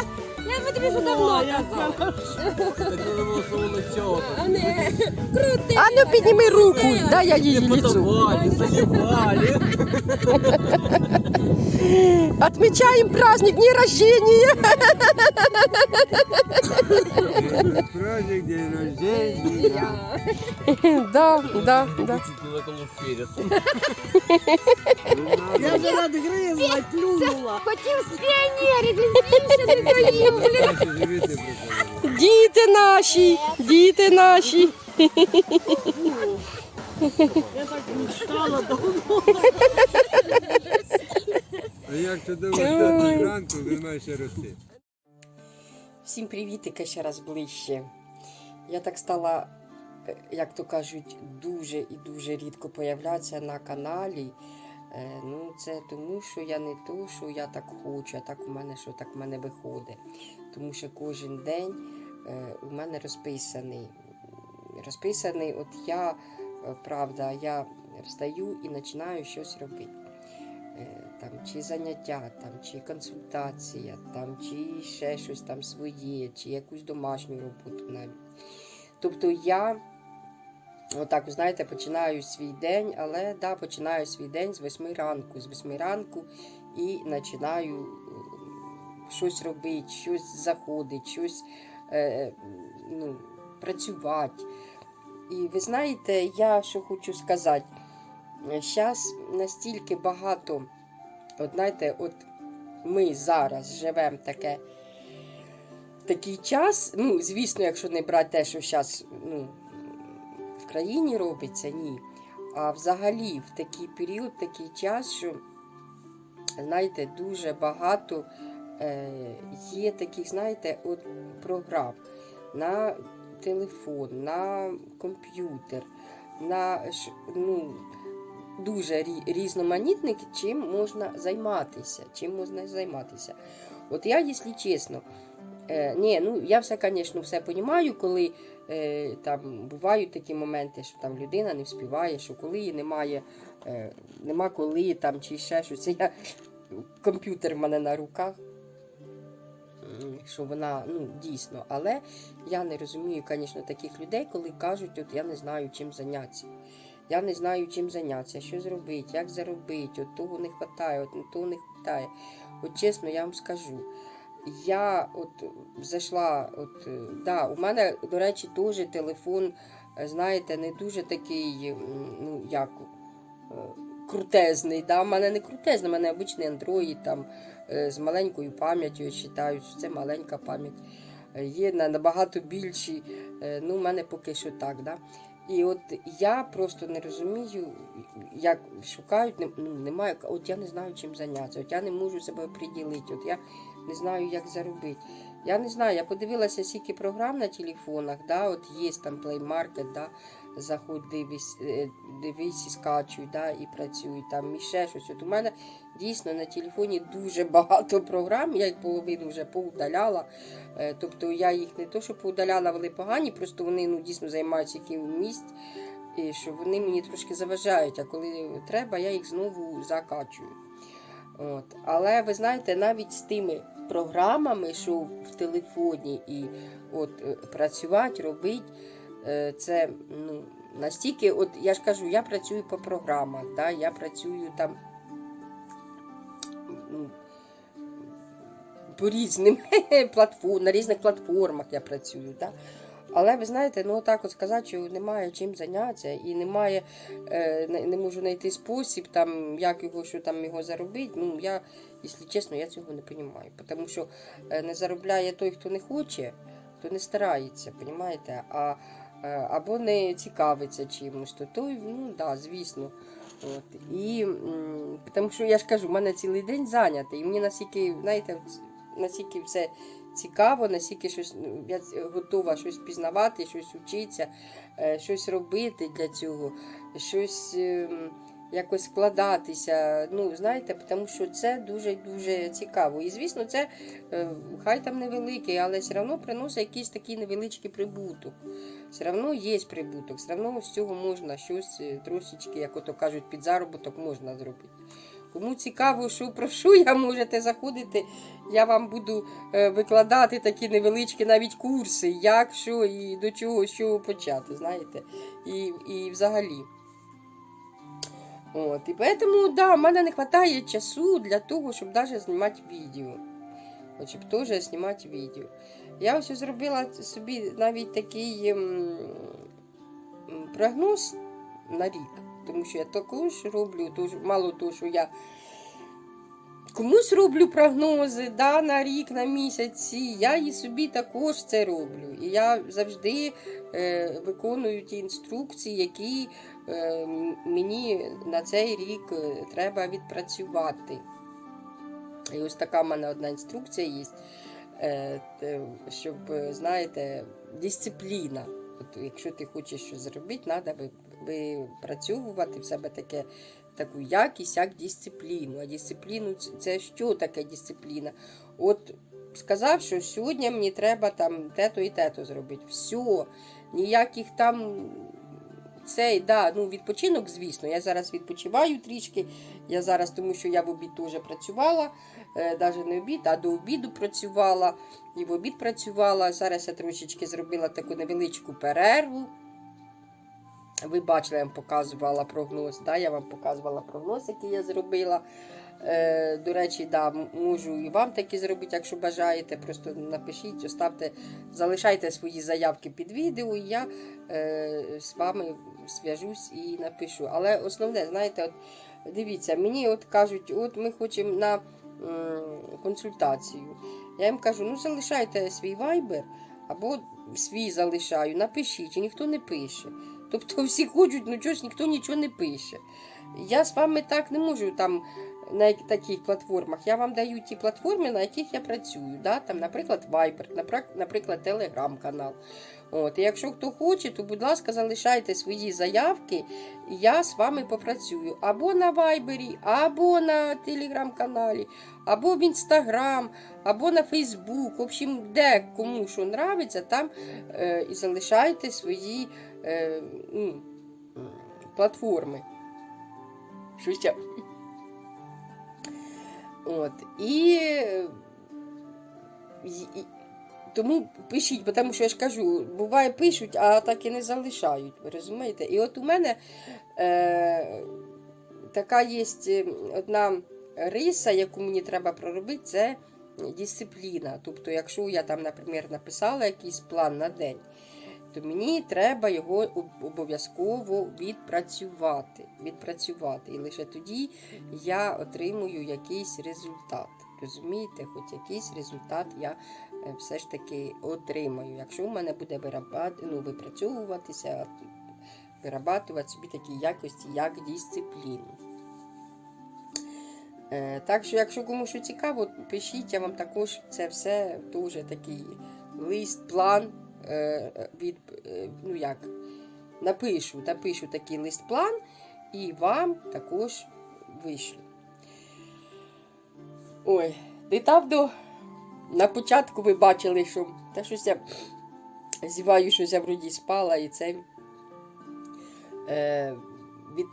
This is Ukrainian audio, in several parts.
え? Я би тобі вже давно казала. Так не було словно цього. А не крути. А ну підніми руку, дай я її ліцу. Подавали, заливали. Отмечаем праздник дня рождения. Праздник, день рождения. Да, да, да. Чуть не наколов перец. Я вже надгризла, плюнула. Хотів з піонерів, він більше не доїв. Діти наші, діти наші. Я так мечтала давно. А як ти ранку він ще рости? Всім привітики ще раз ближче. Я так стала, е, як то кажуть, дуже і дуже рідко появлятися на каналі. Е, Ну, це тому, що я не то, що я так хочу, а так у мене, що так в мене виходить. Тому що кожен день е, у мене розписаний. Розписаний, от я, е, правда, я встаю і починаю щось робити. Там, чи заняття, там, чи консультація, там, чи ще щось там своє, чи якусь домашню роботу навіть. Тобто я, отак, ви знаєте, починаю свій день, але да, починаю свій день з 8 ранку, з 8 ранку і починаю е, щось робити, щось заходить, щось е, ну, працювати. І ви знаєте, я що хочу сказати, зараз настільки багато, от знаєте, от ми зараз живемо таке, такий час, ну, звісно, якщо не брати те, що зараз ну, країні робиться, ні. А взагалі в такий період, такий час, що, знаєте, дуже багато е, є таких, знаєте, от програм на телефон, на комп'ютер, на ну, дуже рі- різноманітник, чим можна займатися. Чим можна займатися. От я, якщо чесно, е, ні, ну я все, звісно, все розумію, коли там бувають такі моменти, що там людина не вспіває, що коли її немає, е, нема коли там чи ще щось. Я комп'ютер в мене на руках. Що вона ну дійсно, але я не розумію, звісно, таких людей, коли кажуть, от я не знаю, чим зайнятися. Я не знаю, чим зайнятися, що зробити, як заробити, от того не вистачає, от того не вистачає. От чесно, я вам скажу. Я от зайшла, от, е, да, у мене, до речі, теж телефон, е, знаєте, не дуже такий, ну, як е, крутезний. Да? У мене не крутезний, у мене обичний Android там, з маленькою пам'яттю, я вважаю, що це маленька пам'ять. Є на- набагато більші, ну, у мене поки що так. Да? І от я просто не розумію, як шукають, ну, немає, от я не знаю, чим зайнятися, от я не можу себе приділити, от я не знаю, як заробити. Я не знаю, я подивилася скільки програм на телефонах, да, от є там Play Market, да, заходь, дивись, е, дивись і скачуй, да, і працюй там, і ще щось. От у мене дійсно на телефоні дуже багато програм, я їх половину вже поудаляла. Е, Тобто я їх не то, що поудаляла, вони погані, просто вони ну, дійсно займають яким місць, і що вони мені трошки заважають, а коли треба, я їх знову закачую. От. Але ви знаєте, навіть з тими програмами, що в телефоні, і от е, працювати, робити, е, це ну, настільки, от я ж кажу, я працюю по програмах, да, я працюю там по різним платформ, на різних платформах я працюю. Да? Але ви знаєте, ну так от сказати, що немає чим зайнятися і немає, е, не, можу знайти спосіб, там, як його, що там його заробити. Ну, я, якщо чесно, я цього не розумію. Тому що е, не заробляє той, хто не хоче, хто не старається, розумієте? А, е, або не цікавиться чимось, то той, ну да, звісно. От. І, тому що я ж кажу, в мене цілий день зайнятий, і мені настільки, знаєте, настільки все цікаво, настільки щось ну, я готова щось пізнавати, щось вчитися, е, щось робити для цього, щось ем, якось складатися. Ну, знаєте, тому що це дуже дуже цікаво. І звісно, це е, хай там невеликий, але все одно приносить якийсь такий невеличкий прибуток. Все одно є прибуток, все одно з цього можна щось е, трошечки, як ото кажуть, під заробіток можна зробити. Кому цікаво, що про що я можете заходити, я вам буду е, викладати такі невеличкі навіть курси, як що і до чого, чого почати, знаєте. І, і взагалі. От, і поэтому, да, в мене не вистачає часу для того, щоб навіть знімати відео. От, щоб теж знімати відео. Я ось зробила собі навіть такий ем, прогноз на рік. Тому що я також роблю, тож, мало того, що я комусь роблю прогнози да, на рік, на місяці, я і собі також це роблю. І я завжди е, виконую ті інструкції, які е, мені на цей рік е, треба відпрацювати. І ось така в мене одна інструкція є, е, щоб, знаєте, дисципліна. От, якщо ти хочеш щось зробити, треба випрацьовувати в себе таке, таку якість, як дисципліну. А дисципліну це- що таке дисципліна? От сказав, що сьогодні мені треба там те-то і те-то зробити. Все, ніяких там. Цей, да, ну відпочинок, звісно. Я зараз відпочиваю трішки. Я зараз, тому що я в обід теж працювала, е, навіть не обід, а до обіду працювала і в обід працювала. Зараз я трошечки зробила таку невеличку перерву. Ви бачили, я вам показувала прогноз. Да? Я вам показувала прогноз, який я зробила. Е, до речі, да, можу і вам такі зробити, якщо бажаєте. Просто напишіть, оставте, залишайте свої заявки під відео, і я е, з вами зв'яжусь і напишу. Але основне, знаєте, от дивіться, мені от кажуть, от ми хочемо на м, консультацію. Я їм кажу, ну залишайте свій вайбер або свій залишаю, напишіть, і ніхто не пише. Тобто всі хочуть, ну чогось ніхто нічого не пише. Я з вами так не можу там на таких платформах. Я вам даю ті платформи, на яких я працюю. Да? Там, наприклад, Viber, наприклад, Telegram-канал. От, і якщо хто хоче, то, будь ласка, залишайте свої заявки, і я з вами попрацюю або на Вайбері, або на телеграм-каналі, або в Інстаграм, або на Фейсбук. В общем, де кому що нравиться, там е, і залишайте свої е, ну, платформи. Ще? От. І, е, і- тому пишіть, бо тому що я ж кажу, буває пишуть, а так і не залишають. Ви розумієте? І от у мене е, така є одна риса, яку мені треба проробити, це дисципліна. Тобто, якщо я там, наприклад, написала якийсь план на день, то мені треба його обов'язково відпрацювати. відпрацювати. І лише тоді я отримую якийсь результат. Розумієте, хоч якийсь результат я е, все ж таки отримаю. Якщо в мене буде ну, випрацьовуватися, вирабатувати собі такі якості, як дисципліну. Е, Так що, якщо комусь що цікаво, пишіть, я вам також це все дуже такий лист, план від, е, ну як, напишу, напишу такий лист-план і вам також вишлю. Ой, недавно на початку ви бачили, що та щось я зіваю, що я вроді спала, і це е, від,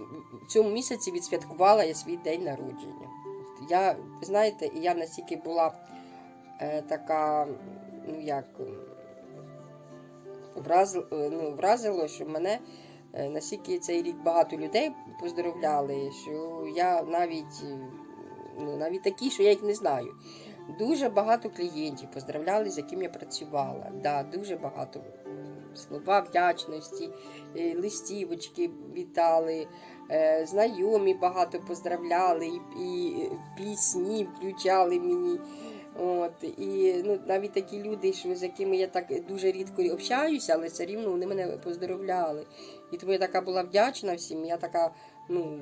в цьому місяці відсвяткувала я свій день народження. Я, знаєте, я настільки була е, така, ну як, враз, е, ну, вразило, що мене е, настільки цей рік багато людей поздоровляли, що я навіть, е, ну, навіть такі, що я їх не знаю. Дуже багато клієнтів поздравляли, з яким я працювала. Да, дуже багато слова вдячності, листівочки вітали, знайомі багато поздравляли, і пісні включали мені. От, і ну, навіть такі люди, що, з якими я так дуже рідко общаюся, але все рівно вони мене поздоровляли. І тому я така була вдячна всім. Я така ну,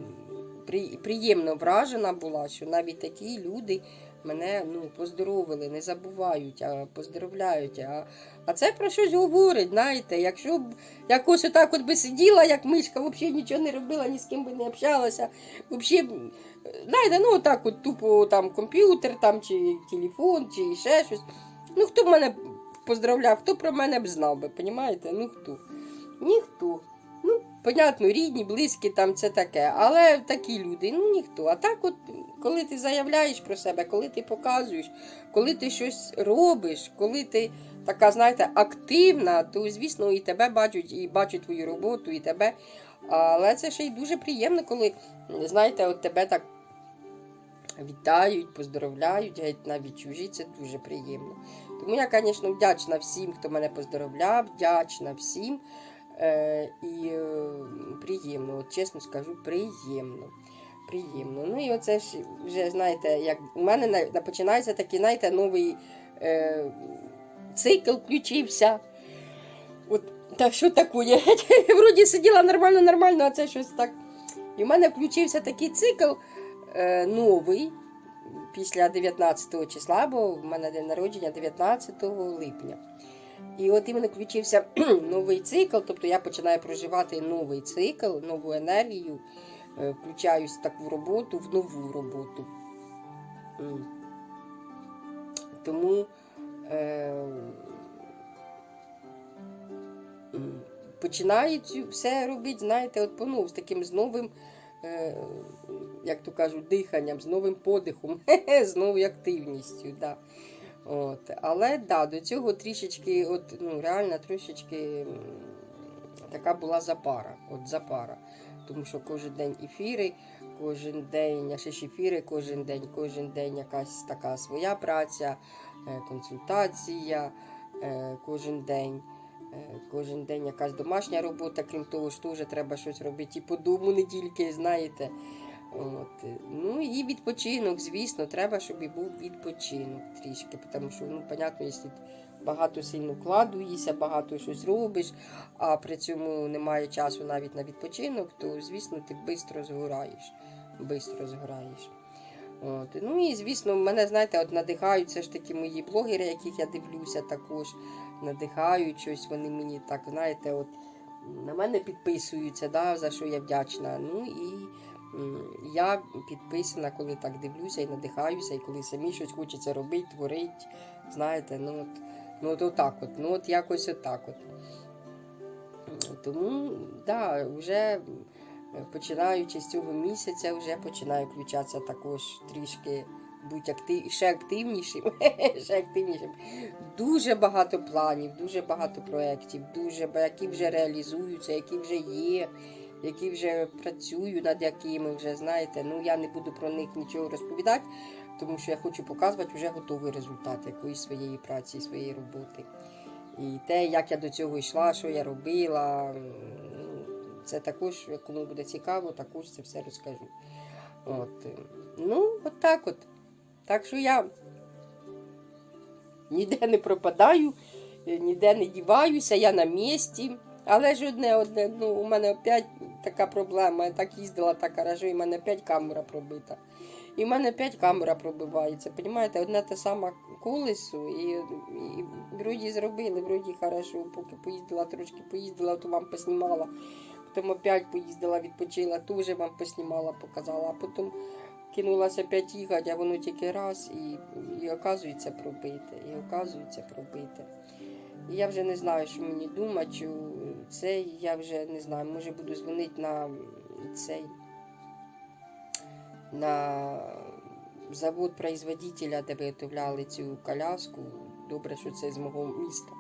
приємно вражена була, що навіть такі люди мене ну, поздоровили, не забувають, а поздоровляють. А, а це про щось говорить, знаєте, якщо б якось отак от би сиділа, як мишка, взагалі нічого не робила, ні з ким би не общалася. Взагалі, знаєте, ну отак от тупо там комп'ютер там, чи телефон, чи ще щось. Ну хто б мене поздравляв, хто про мене б знав би, понімаєте? Ну хто? Ніхто. Понятно, рідні, близькі, там це таке. Але такі люди, ну ніхто. А так, от, коли ти заявляєш про себе, коли ти показуєш, коли ти щось робиш, коли ти така, знаєте, активна, то звісно і тебе бачать, і бачать твою роботу, і тебе. Але це ще й дуже приємно, коли, знаєте, от тебе так вітають, поздоровляють, геть навіть чужі, це дуже приємно. Тому я, звісно, вдячна всім, хто мене поздоровляв, вдячна всім. І е, приємно, от чесно скажу, приємно. Приємно. Ну і оце ж вже, знаєте, як у мене на, на- починається такий, знаєте, новий е, цикл включився. От, та що таке? Вроді сиділа нормально, нормально, а це щось так. І в мене включився такий цикл е, новий після 19 числа, бо в мене день народження 19 липня. І от іменно включився новий цикл, тобто я починаю проживати новий цикл, нову енергію, е, включаюсь в роботу, в нову роботу. Тому е, починаю все робити, знаєте, от ну, з таким з новим, е, як то кажуть, диханням, з новим подихом, з новою активністю. Да. От. Але да, до цього трішечки, от, ну, реально трошечки м, така була запара. От запара. Тому що кожен день ефіри, кожен день ще ж ефіри, кожен день, кожен день якась така своя праця, е, консультація, е, кожен день. е, Кожен день якась домашня робота, крім того, що теж треба щось робити і по дому не тільки, знаєте. От. Ну і відпочинок, звісно, треба, щоб і був відпочинок трішки. Тому що, ну, понятно, якщо багато сильно вкладуєшся, багато щось робиш, а при цьому немає часу навіть на відпочинок, то, звісно, ти швидко згораєш. Бистро згораєш. От. Ну і, звісно, мене, знаєте, от надихають все ж таки мої блогери, яких я дивлюся також. Надихають щось, вони мені так, знаєте, от на мене підписуються, да, за що я вдячна. Ну і я підписана, коли так дивлюся і надихаюся, і коли самі щось хочеться робити, творити. Знаєте, ну от, ну от отак от, ну от якось отак от. Тому, да, вже е, починаючи з цього місяця, вже починаю включатися також трішки бути актив... ще активнішим. ще активнішим. Дуже багато планів, дуже багато проєктів, дуже, які вже реалізуються, які вже є, які вже працюю над якими вже, знаєте, ну я не буду про них нічого розповідати, тому що я хочу показувати вже готовий результат якоїсь своєї праці, своєї роботи. І те, як я до цього йшла, що я робила, це також, кому буде цікаво, також це все розкажу. От. Ну, от так от. Так що я ніде не пропадаю, ніде не діваюся, я на місці. Але ж одне, одне, ну, у мене опять така проблема. Я так їздила, так гаражу, і в мене опять камера пробита. І в мене опять камера пробивається. Понімаєте, одне те саме колесо, і, і вроді зробили, вроді хорошо, поки поїздила, трошки поїздила, то вам поснімала. Потім опять поїздила, відпочила, теж вам поснімала, показала, а потім кинулася опять їхати, а воно тільки раз і, і оказується пробите, і оказується пробите. І я вже не знаю, що мені думати, це я вже не знаю, може буду дзвонити на цей на завод производителя, де виготовляли цю коляску. Добре, що це з мого міста.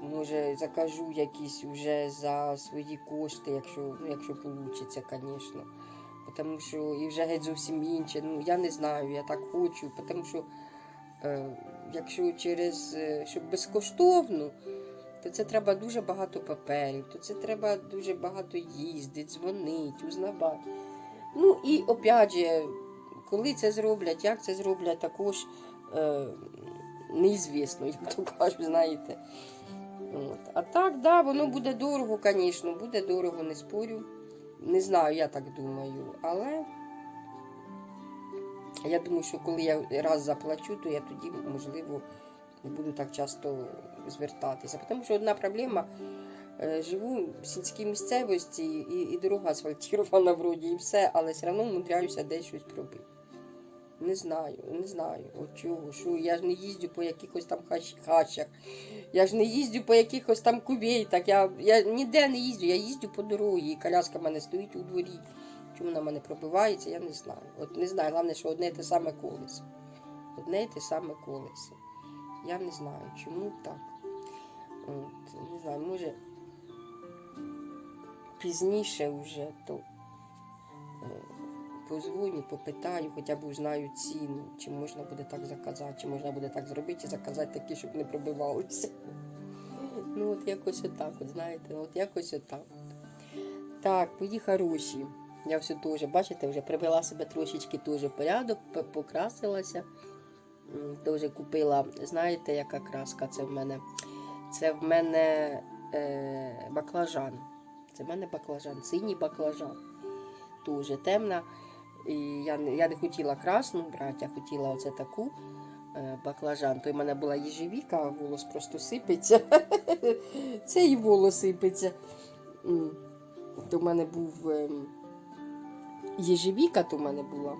Може, закажу якісь вже за свої кошти, якщо, ну, якщо вийде, звісно. Тому що і вже геть зовсім інше. Ну, я не знаю, я так хочу, тому що е, якщо через е, щоб безкоштовно, то це треба дуже багато паперів, то це треба дуже багато їздити, дзвонити, узнавати. Ну і опять же, коли це зроблять, як це зроблять, також е, неізвісно, як то кажуть, знаєте. От. А так, да, воно буде дорого, звісно, буде дорого, не спорю. Не знаю, я так думаю. Але я думаю, що коли я раз заплачу, то я тоді, можливо, не буду так часто звертатися. Тому що одна проблема. е, Живу в сільській місцевості і, і дорога асфальтірована вроді, і все, але все одно мудряюся десь щось пробити. Не знаю, не знаю. От чого, що я ж не їздю по якихось там хач- хачах. Я ж не їздю по якихось там кувейтах. Я, я ніде не їздю, я їздю по дорозі, і коляска в мене стоїть у дворі. Чому вона в мене пробивається, я не знаю. От не знаю, головне, що одне і те саме колесо. Одне і те саме колесо. Я не знаю, чому так. От, не знаю, може пізніше вже то е, позвоню, попитаю, хоча б узнаю ціну, чи можна буде так заказати, чи можна буде так зробити і заказати такі, щоб не пробивалися. Ну, от якось отак, от, знаєте, от якось отак. Так, мої хороші. Я все теж, бачите, вже привела себе трошечки теж в порядок, покрасилася. Теж купила, знаєте, яка краска це в мене? Це в мене е, баклажан. Це в мене баклажан, синій баклажан. Дуже темна. І я, я не хотіла красну брати, я хотіла оце таку е, баклажан. То в мене була їжевіка, а волос просто сипеться. Це і волос сипеться. То в мене був ем, їжевіка, то в мене була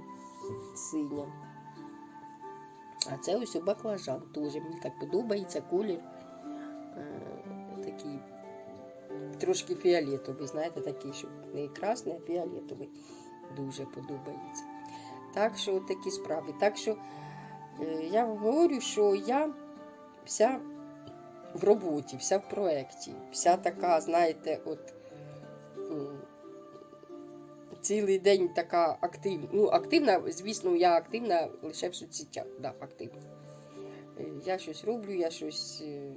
синя. А це ось баклажан теж. Мені так подобається колір. Е, такий трошки фіолетовий, знаєте, такий, щоб не красний, а фіолетовий. Дуже подобається. Так що такі справи. Так що е, я говорю, що я вся в роботі, вся в проєкті, вся така, знаєте, от цілий день така активна. Ну, активна, звісно, я активна лише в соцсетях. Да, активна. Е, Я щось роблю, я щось е,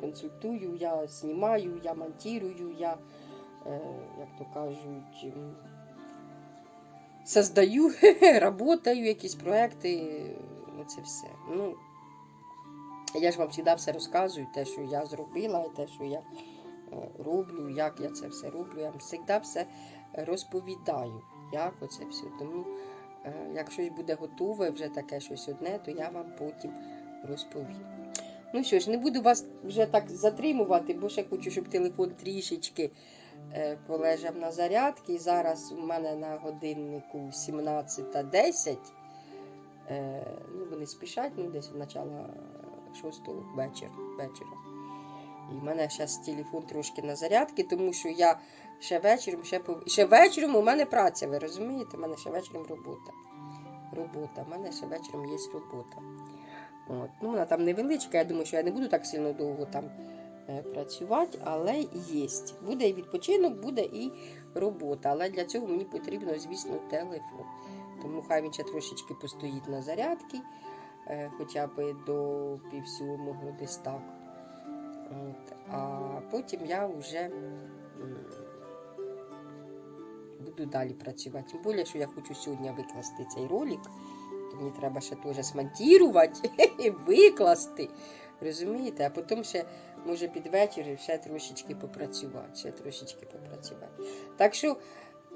консультую, я знімаю, я монтую, я, е, як то кажуть, создаю, работаю, якісь проекти, оце все. Ну, я ж вам завжди все розказую, те, що я зробила, те, що я роблю, як я це все роблю. Я вам завжди все розповідаю, як оце все. Тому, е, як щось буде готове, вже таке щось одне, то я вам потім розповім. Ну що ж, не буду вас вже так затримувати, бо ще хочу, щоб телефон трішечки е, полежав на зарядці. Зараз у мене на годиннику 17.10. Е, ну, вони спішать, ну, десь начало 6 вечора. І в мене зараз телефон трошки на зарядці, тому що я ще вечором, ще, пов... ще вечором у мене праця, ви розумієте? У мене ще вечором робота. Робота, у мене ще вечором є робота. От. Ну, вона там невеличка, я думаю, що я не буду так сильно довго там е, працювати, але є. Буде і відпочинок, буде і робота. Але для цього мені потрібно, звісно, телефон. Тому хай він ще трошечки постоїть на зарядці, е, хоча б до пів десь так. От. А потім я вже буду далі працювати. Тим більше, що я хочу сьогодні викласти цей ролик. То мені треба ще теж смонтувати, викласти. Розумієте? А потім ще, може, під вечір ще трошечки попрацювати. Ще трошечки попрацювати. Так що,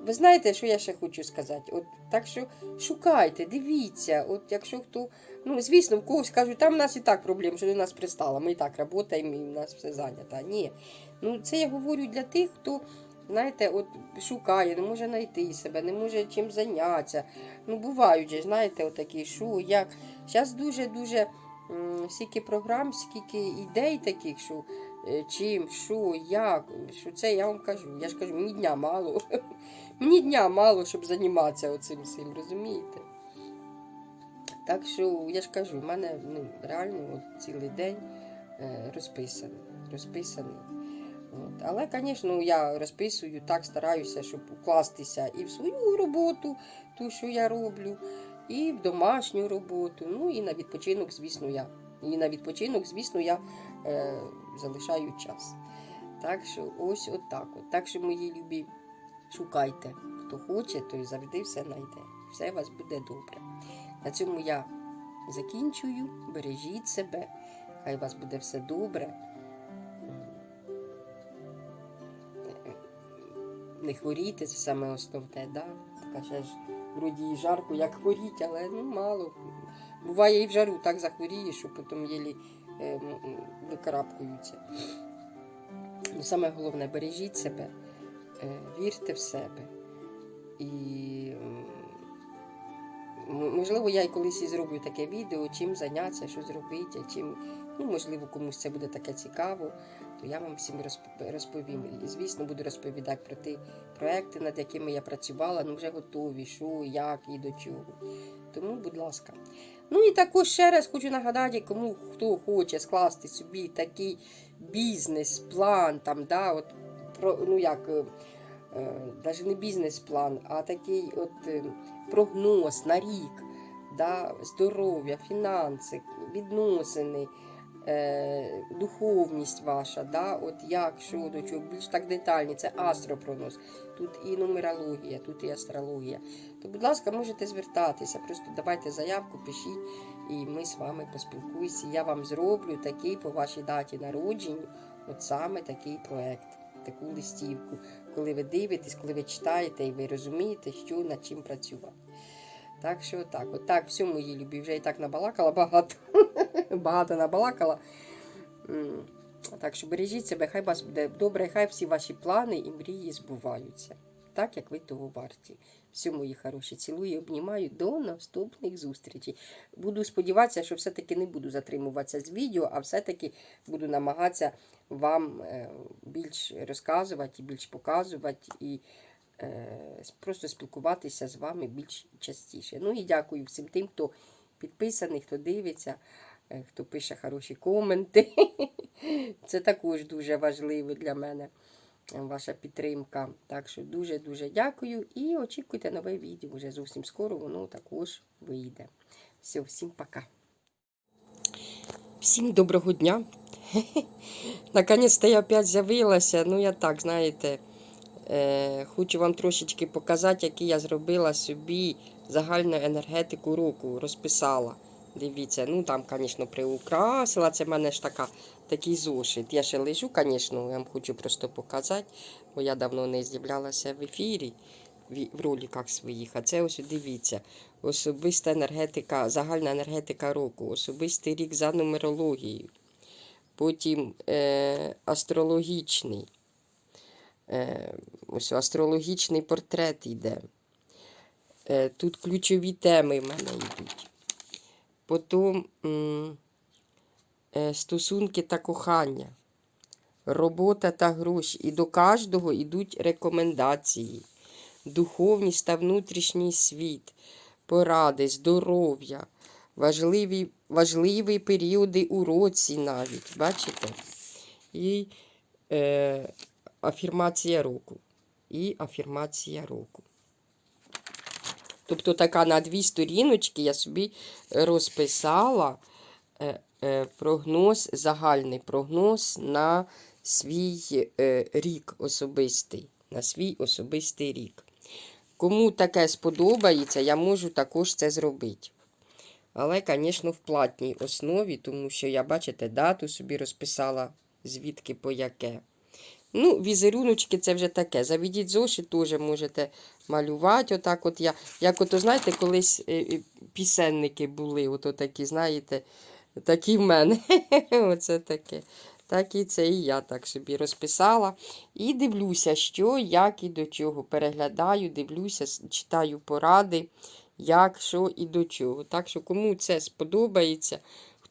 ви знаєте, що я ще хочу сказати? От, так що шукайте, дивіться, от якщо хто. Ну, звісно, в когось кажуть, там в нас і так проблем, що до нас пристала, ми і так працюємо, і в нас все зайнято. Ні. Ну, це я говорю для тих, хто, знаєте, от шукає, не може знайти себе, не може чим зайнятися. Ну, бувають же, знаєте, отакі, що, як. Зараз дуже-дуже стільки програм, скільки ідей таких, що чим, що, як, що це я вам кажу. Я ж кажу, мені дня мало. мені дня мало, щоб займатися оцим всім, розумієте? Так що я ж кажу, в мене ну, реально цілий день е, розписаний. розписаний. От. Але, звісно, я розписую так, стараюся, щоб укластися і в свою роботу, ту, що я роблю, і в домашню роботу. Ну і на відпочинок, звісно, я. І на відпочинок, звісно, я е, залишаю час. Так що ось отак. От. Так що, мої любі, шукайте. Хто хоче, той завжди все знайде. Все у вас буде добре. На цьому я закінчую. Бережіть себе. Хай у вас буде все добре. Не хворійте, це саме основне, да? Така ще ж вроді і жарко, як хворіть, але ну мало. Буває і в жару так захворіє, що потім єлі викарабкуються. Ну, саме головне, бережіть себе, е, вірте в себе. І можливо, я і колись і зроблю таке відео, чим зайнятися, що зробити, чим, ну, можливо, комусь це буде таке цікаво, то я вам всім розповім. І, звісно, буду розповідати про ті проекти, над якими я працювала, ну вже готові, що, як і до чого. Тому, будь ласка. Ну і також ще раз хочу нагадати, кому хто хоче скласти собі такий бізнес-план, там, да, от, про, ну як, е, е, навіть не бізнес-план, а такий от е, прогноз на рік, да, здоров'я, фінанси, відносини, е, духовність ваша, да, от як, що, до чого, більш так детальні, це астропрогноз. Тут і нумерологія, тут і астрологія. То, будь ласка, можете звертатися, просто давайте заявку, пишіть, і ми з вами поспілкуємося. Я вам зроблю такий по вашій даті народження, от саме такий проект, таку листівку, коли ви дивитесь, коли ви читаєте і ви розумієте, що над чим працювати. Так що так, от так, все мої любі, вже і так набалакала багато. багато набалакала. Так що бережіть себе, хай вас буде добре, хай всі ваші плани і мрії збуваються. Так, як ви того варті. Все, мої хороші, цілую, обнімаю. До наступних зустрічей. Буду сподіватися, що все-таки не буду затримуватися з відео, а все-таки буду намагатися вам е, більш розказувати, більш показувати і е, просто спілкуватися з вами більш частіше. Ну і дякую всім тим, хто підписаний, хто дивиться, хто пише хороші коменти. Це також дуже важливо для мене. е, Ваша підтримка. Так що дуже-дуже дякую і очікуйте нове відео. Вже зовсім скоро воно також вийде. Все, всім пока. Всім доброго дня. Наконець-то я опять з'явилася. Ну, я так, знаєте, е, хочу вам трошечки показати, який я зробила собі загальну енергетику року, розписала. Дивіться, ну там, звісно, приукрасила. Це в мене ж така, такий зошит. Я ще лежу, звісно, я вам хочу просто показати, бо я давно не з'являлася в ефірі, в, роликах своїх. А це ось дивіться. Особиста енергетика, загальна енергетика року, особистий рік за нумерологією. Потім е, астрологічний. Е, ось астрологічний портрет йде. Е, тут ключові теми в мене йдуть. Потім е, стосунки та кохання, робота та гроші. І до кожного йдуть рекомендації. Духовність та внутрішній світ, поради, здоров'я, важливі, важливі періоди у році навіть. Бачите? І е, афірмація року. І афірмація року. Тобто така на дві сторіночки я собі розписала е, е, прогноз, загальний прогноз на свій е, рік особистий. На свій особистий рік. Кому таке сподобається, я можу також це зробити. Але, звісно, в платній основі, тому що я, бачите, дату собі розписала, звідки по яке. Ну, візеруночки це вже таке. Заведіть зошит, теж можете малювати. Отак от я. Як ото, знаєте, колись е, е, пісенники були, ото такі, знаєте, такі в мене. Оце таке. Так і це і я так собі розписала. І дивлюся, що, як і до чого. Переглядаю, дивлюся, читаю поради, як, що і до чого. Так що, кому це сподобається,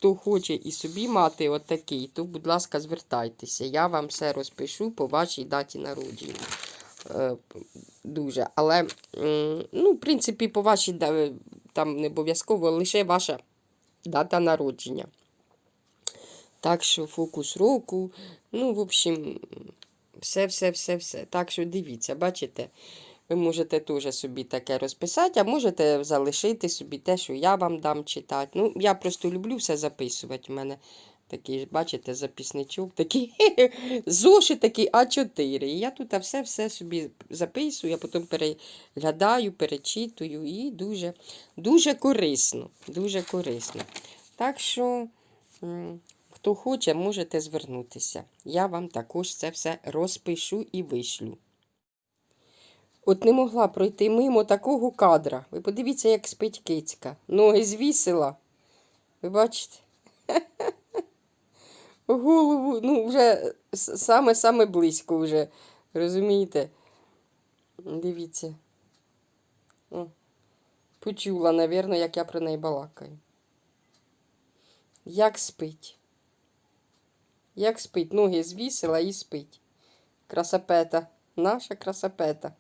хто хоче і собі мати отакий, то, будь ласка, звертайтеся. Я вам все розпишу по вашій даті народження. Е, Дуже. Але, ну, в принципі, по вашій там не обов'язково лише ваша дата народження. Так що фокус року, ну, в общем, все, все, все, все. Так що дивіться, бачите, ви можете теж собі таке розписати, а можете залишити собі те, що я вам дам читати. Ну, я просто люблю все записувати. У мене такий, бачите, записничок, такий зошит такий А4. І я тут все-все собі записую, а потім переглядаю, перечитую і дуже, дуже корисно. Дуже корисно. Так що. Хто хоче, можете звернутися. Я вам також це все розпишу і вишлю. От не могла пройти мимо такого кадра. Ви подивіться, як спить кицька. Ноги звісила. Ви бачите? Голову, ну, вже саме-саме близько вже. Розумієте? Дивіться. О, Почула, навірно, як я про неї балакаю. Як спить? Як спить? Ноги звісила і спить. Красапета. Наша красапета.